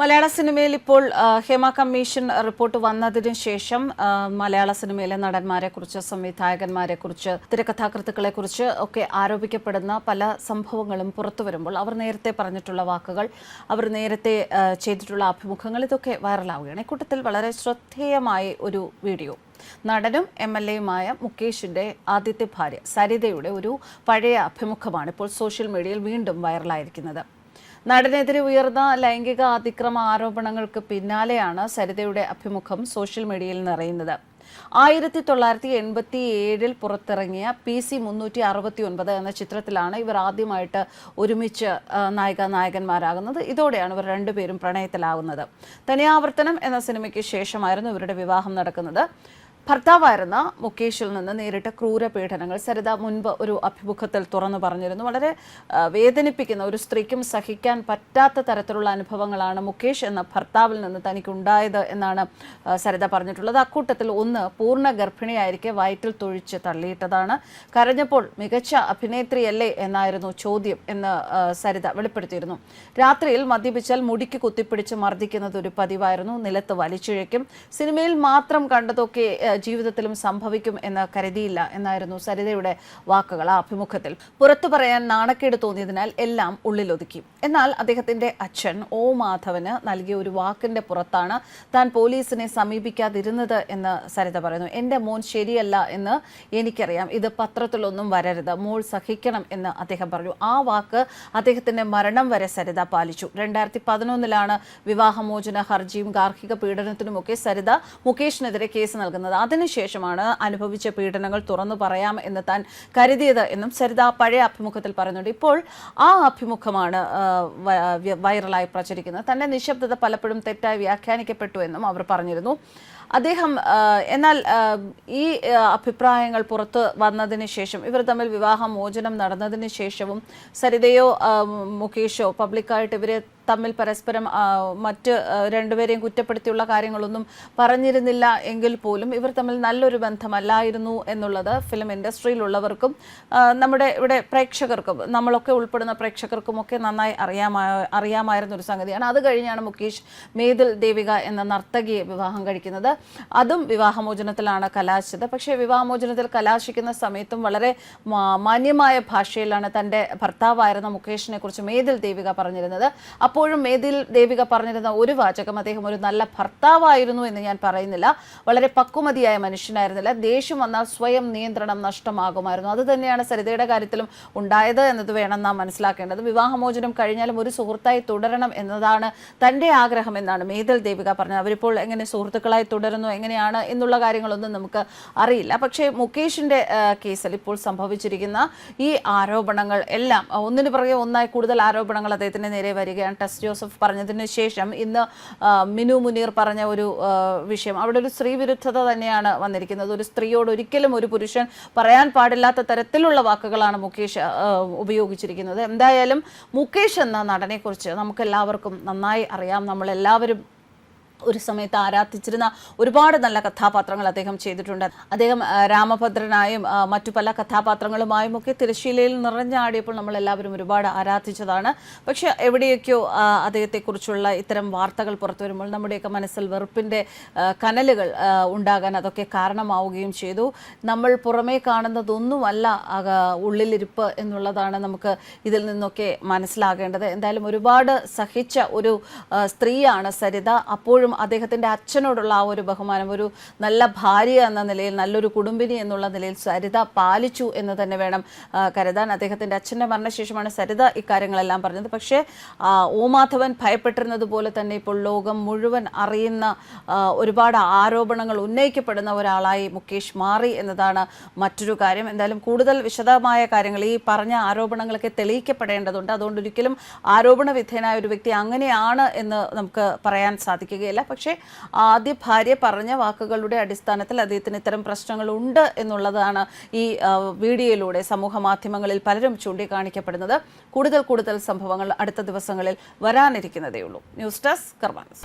മലയാള സിനിമയിൽ ഇപ്പോൾ Hema commission report വന്നതിന് ശേഷം മലയാള സിനിമയിലെ നടന്മാരെ കുറിച്ച് സംവിധായകന്മാരെ കുറിച്ച് തിരക്കഥാകൃത്തുക്കളെ കുറിച്ച് ഒക്കെ ആരോപിക്കപ്പെടുന്ന പല സംഭവങ്ങളും പുറത്തു വരുമ്പോൾ അവർ നേരത്തെ പറഞ്ഞിട്ടുള്ള വാക്കുകൾ അവർ നേരത്തെ ചെയ്തിട്ടുള്ള അഭിമുഖങ്ങൾ ഇതൊക്കെ വൈറലാവുകയാണ്. ഇക്കൂട്ടത്തിൽ വളരെ ശ്രദ്ധേയമായ ഒരു വീഡിയോ. നടനും എം എൽ എയുമായ മുകേഷിന്റെ ആദ്യത്തെ ഭാര്യ സരിതയുടെ ഒരു പഴയ അഭിമുഖമാണ് ഇപ്പോൾ സോഷ്യൽ മീഡിയയിൽ വീണ്ടും വൈറലായിരിക്കുന്നത്. നടനെതിരെ ഉയർന്ന ലൈംഗിക അതിക്രമ ആരോപണങ്ങൾക്ക് പിന്നാലെയാണ് സരിതയുടെ അഭിമുഖം സോഷ്യൽ മീഡിയയിൽ നിറയുന്നത്. ആയിരത്തി തൊള്ളായിരത്തി എൺപത്തി ഏഴിൽ പുറത്തിറങ്ങിയ പി സി മുന്നൂറ്റി അറുപത്തി ഒൻപത് എന്ന ചിത്രത്തിലാണ് ഇവർ ആദ്യമായിട്ട് ഒരുമിച്ച് നായിക നായകന്മാരാകുന്നത്. ഇതോടെയാണ് ഇവർ രണ്ടുപേരും പ്രണയത്തിലാകുന്നത് തനിയാവർത്തനം എന്ന സിനിമയ്ക്ക് ശേഷമായിരുന്നു ഇവരുടെ വിവാഹം നടക്കുന്നത്. ഭർത്താവായിരുന്ന മുകേഷിൽ നിന്ന് നേരിട്ട ക്രൂരപീഡനങ്ങൾ സരിത മുൻപ് ഒരു അഭിമുഖത്തിൽ തുറന്നു പറഞ്ഞിരുന്നു. വളരെ വേദനിപ്പിക്കുന്ന ഒരു സ്ത്രീക്കും സഹിക്കാൻ പറ്റാത്ത തരത്തിലുള്ള അനുഭവങ്ങളാണ് മുകേഷ് എന്ന ഭർത്താവിൽ നിന്ന് തനിക്കുണ്ടായത് എന്നാണ് സരിത പറഞ്ഞിട്ടുള്ളത്. അക്കൂട്ടത്തിൽ ഒന്ന് പൂർണ ഗർഭിണിയായിരിക്കെ വയറ്റിൽ തൊഴിച്ച് തള്ളിയിട്ടതാണ്. കരഞ്ഞപ്പോൾ മികച്ച അഭിനേത്രിയല്ലേ എന്നായിരുന്നു ചോദ്യം എന്ന് സരിത വെളിപ്പെടുത്തിയിരുന്നു. രാത്രിയിൽ മദ്യപിച്ചാൽ മുടിക്ക് കുത്തിപ്പിടിച്ച് മർദ്ദിക്കുന്നത് ഒരു പതിവായിരുന്നു. നിലത്ത് വലിച്ചിഴയ്ക്കും. സിനിമയിൽ മാത്രം കണ്ടതൊക്കെ ജീവിതത്തിലും സംഭവിക്കും എന്ന് കരുതിയില്ല എന്നായിരുന്നു സരിതയുടെ വാക്കുകൾ ആ അഭിമുഖത്തിൽ. പുറത്തു പറയാൻ നാണക്കേട് തോന്നിയതിനാൽ എല്ലാം ഉള്ളിലൊതുക്കി. എന്നാൽ അദ്ദേഹത്തിന്റെ അച്ഛൻ ഓ മാധവന് നൽകിയ ഒരു വാക്കിന്റെ പുറത്താണ് താൻ പോലീസിനെ സമീപിക്കാതിരുന്നത് എന്ന് സരിത പറയുന്നു. എന്റെ മോൻ ശരിയല്ല എന്ന് എനിക്കറിയാം. ഇത് പത്രത്തിലൊന്നും വരരുത്. മോൾ സഹിക്കണം എന്ന് അദ്ദേഹം പറഞ്ഞു. ആ വാക്ക് അദ്ദേഹത്തിന്റെ മരണം വരെ സരിത പാലിച്ചു. രണ്ടായിരത്തി പതിനൊന്നിലാണ് വിവാഹമോചന ഹർജിയും ഗാർഹിക പീഡനത്തിനുമൊക്കെ സരിത മുകേഷിനെതിരെ കേസ് നൽകുന്നത്. അതിനുശേഷമാണ് അനുഭവിച്ച പീഡനങ്ങൾ തുറന്നു പറയാം എന്ന് താൻ കരുതിയത് എന്നും സരിത പഴയ അഭിമുഖത്തിൽ പറയുന്നുണ്ട്. ഇപ്പോൾ ആ അഭിമുഖമാണ് വൈറലായി പ്രചരിക്കുന്നത്. തന്റെ നിശബ്ദത പലപ്പോഴും തെറ്റായി വ്യാഖ്യാനിക്കപ്പെട്ടു എന്നും അവർ പറഞ്ഞിരുന്നു. അദ്ദേഹം എന്നാൽ ഈ അഭിപ്രായങ്ങൾ പുറത്ത് വന്നതിന് ശേഷം ഇവർ തമ്മിൽ വിവാഹ മോചനം നടന്നതിന് ശേഷവും സരിതയോ മുകേഷോ പബ്ലിക്കായിട്ട് ഇവരെ തമ്മിൽ പരസ്പരം മറ്റ് രണ്ടുപേരെയും കുറ്റപ്പെടുത്തിയുള്ള കാര്യങ്ങളൊന്നും പറഞ്ഞിരുന്നില്ല എങ്കിൽ പോലും ഇവർ തമ്മിൽ നല്ലൊരു ബന്ധമല്ലായിരുന്നു എന്നുള്ളത് ഫിലിം ഇൻഡസ്ട്രിയിലുള്ളവർക്കും നമ്മുടെ ഇവിടെ പ്രേക്ഷകർക്കും നമ്മളൊക്കെ ഉൾപ്പെടുന്ന പ്രേക്ഷകർക്കും ഒക്കെ നന്നായി അറിയാമാ അറിയാമായിരുന്ന ഒരു സംഗതിയാണ്. അത് കഴിഞ്ഞാണ് മുകേഷ് മേതിൽ ദേവിക എന്ന നർത്തകിയെ വിവാഹം കഴിക്കുന്നത്. അതും വിവാഹമോചനത്തിലാണ് കലാശിച്ചത്. പക്ഷേ വിവാഹമോചനത്തിൽ കലാശിക്കുന്ന സമയത്തും വളരെ മാന്യമായ ഭാഷയിലാണ് തന്റെ ഭർത്താവായിരുന്ന മുകേഷിനെ കുറിച്ച് മേതിൽ ദേവിക പറഞ്ഞിരുന്നത്. അപ്പോഴും മേതിൽ ദേവിക പറഞ്ഞിരുന്ന ഒരു വാചകം അദ്ദേഹം ഒരു നല്ല ഭർത്താവായിരുന്നു എന്ന് ഞാൻ പറയുന്നില്ല. വളരെ പക്വമതിയായ മനുഷ്യനായിരുന്നില്ല. ദേഷ്യം വന്നാൽ സ്വയം നിയന്ത്രണം നഷ്ടമാകുമായിരുന്നു. അത് തന്നെയാണ് സരിതയുടെ കാര്യത്തിലും ഉണ്ടായത് എന്നത് വേണം നാം മനസ്സിലാക്കേണ്ടത്. വിവാഹമോചനം കഴിഞ്ഞാലും ഒരു സുഹൃത്തായി തുടരണം എന്നതാണ് തന്റെ ആഗ്രഹം എന്നാണ് മേദൽ ദേവിക പറഞ്ഞത്. അവരിപ്പോൾ എങ്ങനെ സുഹൃത്തുക്കളായി തുടരുന്നു എങ്ങനെയാണ് എന്നുള്ള കാര്യങ്ങളൊന്നും നമുക്ക് അറിയില്ല. പക്ഷേ മുകേഷിന്റെ കേസിൽ ഇപ്പോൾ സംഭവിച്ചിരിക്കുന്ന ഈ ആരോപണങ്ങൾ എല്ലാം ഒന്നിനു പുറകെ ഒന്നായി കൂടുതൽ ആരോപണങ്ങൾ അദ്ദേഹത്തിന് നേരെ വരികയാണ്. ടെസ് ജോസഫ് പറഞ്ഞതിന് ശേഷം ഇന്ന് മിനു മുനീർ പറഞ്ഞ ഒരു വിഷയം. അവിടെ ഒരു സ്ത്രീ വിരുദ്ധത തന്നെയാണ് വന്നിരിക്കുന്നത്. ഒരു സ്ത്രീയോട് ഒരിക്കലും ഒരു പുരുഷൻ പറയാൻ പാടില്ലാത്ത തരത്തിലുള്ള വാക്കുകളാണ് മുകേഷ് ഉപയോഗിച്ചിരിക്കുന്നത്. എന്തായാലും മുകേഷ് എന്ന നടനെക്കുറിച്ച് നമുക്കെല്ലാവർക്കും നന്നായി അറിയാം. നമ്മളെല്ലാവരും ഒരു സമയത്ത് ആരാധിച്ചിരുന്ന ഒരുപാട് നല്ല കഥാപാത്രങ്ങൾ അദ്ദേഹം ചെയ്തിട്ടുണ്ട്. അദ്ദേഹം രാമഭദ്രനായും മറ്റു പല കഥാപാത്രങ്ങളുമായും ഒക്കെ തിരശ്ശീലയിൽ നിറഞ്ഞാടിയപ്പോൾ നമ്മൾ എല്ലാവരും ഒരുപാട് ആരാധിച്ചതാണ്. പക്ഷെ എവിടെയൊക്കെയോ അദ്ദേഹത്തെക്കുറിച്ചുള്ള ഇത്തരം വാർത്തകൾ പുറത്തു വരുമ്പോൾ നമ്മുടെയൊക്കെ മനസ്സിൽ വെറുപ്പിന്റെ കനലുകൾ ഉണ്ടാകാൻ അതൊക്കെ കാരണമാവുകയും ചെയ്തു. നമ്മൾ പുറമേ കാണുന്നതൊന്നുമല്ല ഉള്ളിലിരിപ്പ് എന്നുള്ളതാണ് നമുക്ക് ഇതിൽ നിന്നൊക്കെ മനസ്സിലാകേണ്ടത്. എന്തായാലും ഒരുപാട് സഹിച്ച ഒരു സ്ത്രീയാണ് സരിത. അപ്പോഴും അദ്ദേഹത്തിന്റെ അച്ഛനോടുള്ള ആ ഒരു ബഹുമാനം ഒരു നല്ല ഭാര്യ എന്ന നിലയിൽ നല്ലൊരു കുടുംബിനി എന്നുള്ള നിലയിൽ സരിത പാലിച്ചു എന്ന് തന്നെ വേണം കരുതാൻ അദ്ദേഹത്തിന്റെ അച്ഛന്റെ മരണശേഷമാണ് സരിത ഇക്കാര്യങ്ങളെല്ലാം പറഞ്ഞത്. പക്ഷേ ഓമാധവൻ മാധവൻ ഭയപ്പെട്ടിരുന്നത് പോലെ തന്നെ ഇപ്പോൾ ലോകം മുഴുവൻ അറിയുന്ന ഒരുപാട് ആരോപണങ്ങൾ ഉന്നയിക്കപ്പെടുന്ന ഒരാളായി മുകേഷ് മാറി എന്നതാണ് മറ്റൊരു കാര്യം. എന്തായാലും കൂടുതൽ വിശദമായ കാര്യങ്ങൾ ഈ പറഞ്ഞ ആരോപണങ്ങളൊക്കെ തെളിയിക്കപ്പെടേണ്ടതുണ്ട്. അതുകൊണ്ട് ഒരിക്കലും ആരോപണ വിധേയനായ ഒരു വ്യക്തി അങ്ങനെയാണ് എന്ന് നമുക്ക് പറയാൻ സാധിക്കുകയില്ല. പക്ഷേ ആദ്യ ഭാര്യ പറഞ്ഞ വാക്കുകളുടെ അടിസ്ഥാനത്തിൽ അദ്ദേഹത്തിന് ഇത്തരം പ്രശ്നങ്ങളുണ്ട് എന്നുള്ളതാണ് ഈ വീഡിയോയിലൂടെ സമൂഹ മാധ്യമങ്ങളിൽ പലരും ചൂണ്ടിക്കാണിക്കപ്പെടുന്നത്. കൂടുതൽ കൂടുതൽ സംഭവങ്ങൾ അടുത്ത ദിവസങ്ങളിൽ വരാനിരിക്കുന്നതേയുള്ളൂ. News desk കർമാനസ്.